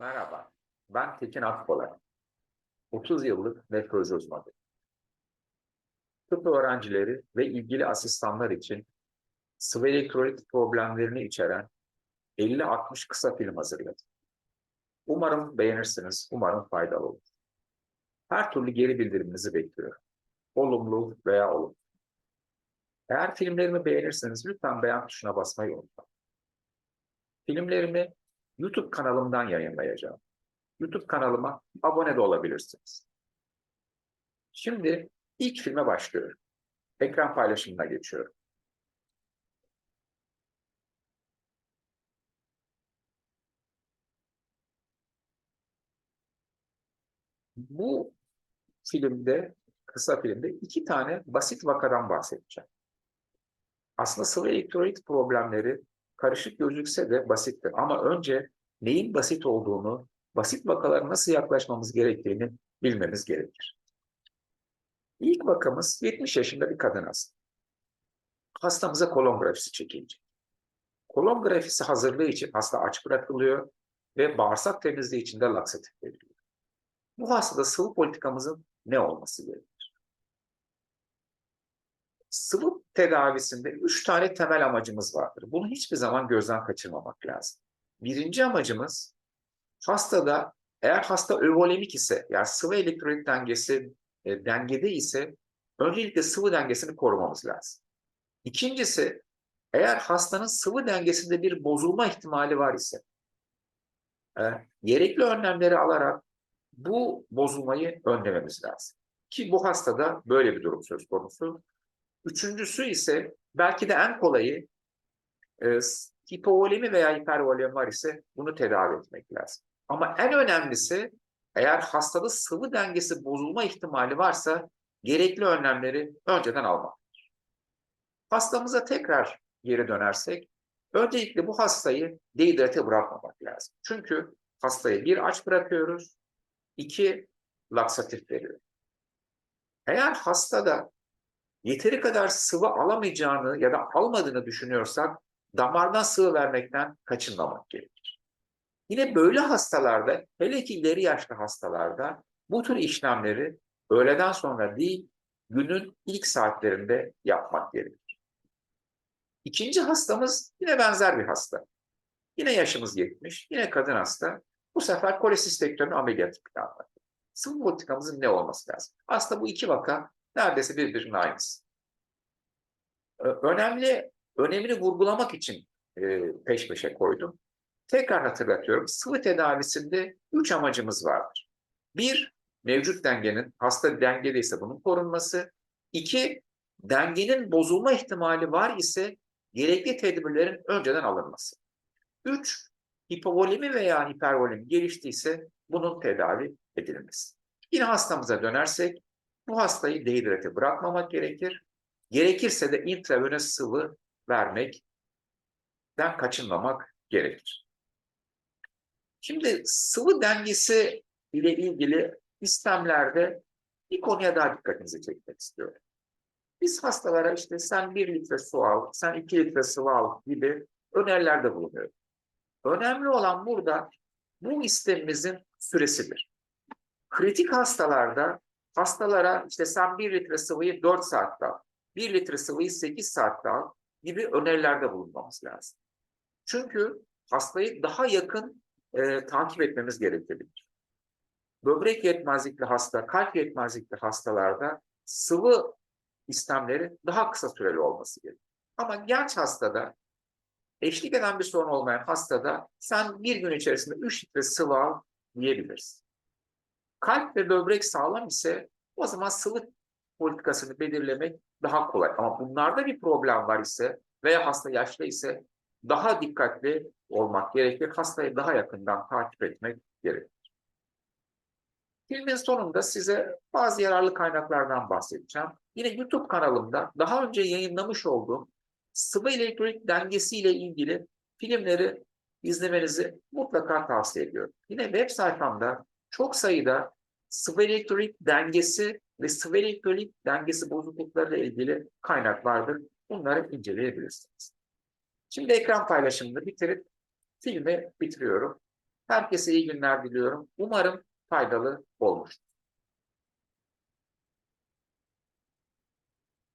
Merhaba, ben Tekin Akpolat. 30 yıllık nefroloji uzmanıyım. Tıp öğrencileri ve ilgili asistanlar için sıvı elektrolit problemlerini içeren 50-60 kısa film hazırladım. Umarım beğenirsiniz, umarım faydalı olur. Her türlü geri bildiriminizi bekliyorum. Olumlu veya olumlu. Eğer filmlerimi beğenirseniz lütfen beğen tuşuna basmayı unutmayın. Filmlerimi YouTube kanalımdan yayınlayacağım. YouTube kanalıma abone de olabilirsiniz. Şimdi ilk filme başlıyorum. Ekran paylaşımına geçiyorum. Bu filmde, kısa filmde iki tane basit vakadan bahsedeceğim. Aslında sıvı elektrolit problemleri karışık gözükse de basittir. Ama önce neyin basit olduğunu, basit vakalara nasıl yaklaşmamız gerektiğini bilmemiz gerekir. İlk vakamız 70 yaşında bir kadın hasta. Hastamıza kolon grafisi çekilecek. Kolon grafisi hazırlığı için hasta aç bırakılıyor ve bağırsak temizliği için de laksatif veriliyor. Bu hastada sıvı politikamızın ne olması gerekir? Sıvı tedavisinde üç tane temel amacımız vardır. Bunu hiçbir zaman gözden kaçırmamak lazım. Birinci amacımız hastada eğer hasta övolemik ise yani sıvı elektrolit dengesi e, dengede ise öncelikle sıvı dengesini korumamız lazım. İkincisi eğer hastanın sıvı dengesinde bir bozulma ihtimali var ise e, gerekli önlemleri alarak bu bozulmayı önlememiz lazım. Ki bu hastada böyle bir durum söz konusu. Üçüncüsü ise belki de en kolayı e, hipovolemi veya hipervolemi var ise bunu tedavi etmek lazım. Ama en önemlisi eğer hastada sıvı dengesi bozulma ihtimali varsa gerekli önlemleri önceden almak. Hastamıza tekrar geri dönersek öncelikle bu hastayı dehidrate bırakmamak lazım. Çünkü hastayı bir aç bırakıyoruz, iki laksatif veriyor. Eğer hastada yeteri kadar sıvı alamayacağını ya da almadığını düşünüyorsak damardan sıvı vermekten kaçınmamak gerekir. Yine böyle hastalarda, hele ki ileri yaşlı hastalarda bu tür işlemleri öğleden sonra değil, günün ilk saatlerinde yapmak gerekir. İkinci hastamız yine benzer bir hasta. Yine yaşımız 70, yine kadın hasta. Bu sefer kolesistektomi ameliyatı planladı. Sıvı politikamızın ne olması lazım? Aslında bu iki vaka neredeyse birbirinin aynısı. Önemli, önemini vurgulamak için e, peş peşe koydum. Tekrar hatırlatıyorum. Sıvı tedavisinde üç amacımız vardır. Bir, mevcut dengenin, hasta dengedeyse bunun korunması. İki, dengenin bozulma ihtimali var ise gerekli tedbirlerin önceden alınması. Üç, hipovolemi veya hipervolemi geliştiyse bunun tedavi edilmesi. Yine hastamıza dönersek bu hastayı dehidrate bırakmamak gerekir. Gerekirse de intravenöz sıvı vermekten kaçınmamak gerekir. Şimdi sıvı dengesi ile ilgili istemlerde bir konuya daha dikkatinizi çekmek istiyorum. Biz hastalara işte sen bir litre su al, sen iki litre sıvı al gibi önerilerde bulunuyoruz. Önemli olan burada bu istemimizin süresidir. Kritik hastalarda hastalara işte sen bir litre sıvıyı 4 saatte al, bir litre sıvıyı 8 saatte al gibi önerilerde bulunmamız lazım. Çünkü hastayı daha yakın e, takip etmemiz gerekebilir. Böbrek yetmezlikli hasta, kalp yetmezlikli hastalarda sıvı istemleri daha kısa süreli olması gerekir. Ama genç hastada eşlik eden bir sorun olmayan hastada sen bir gün içerisinde 3 litre sıvı al diyebiliriz. Kalp ve böbrek sağlam ise o zaman sıvı politikasını belirlemek daha kolay. Ama bunlarda bir problem var ise veya hasta yaşlı ise daha dikkatli olmak gerekir. Hastayı daha yakından takip etmek gerekir. Filmin sonunda size bazı yararlı kaynaklardan bahsedeceğim. Yine YouTube kanalımda daha önce yayınlamış olduğum sıvı elektronik dengesiyle ilgili filmleri izlemenizi mutlaka tavsiye ediyorum. Yine web sayfamda çok sayıda sıvı elektronik dengesi ve sıvı elektrolik dengesi bozukluklarıyla ilgili kaynak vardır. Bunları inceleyebilirsiniz. Şimdi ekran paylaşımını bitirip filmi bitiriyorum. Herkese iyi günler diliyorum. Umarım faydalı olmuştur.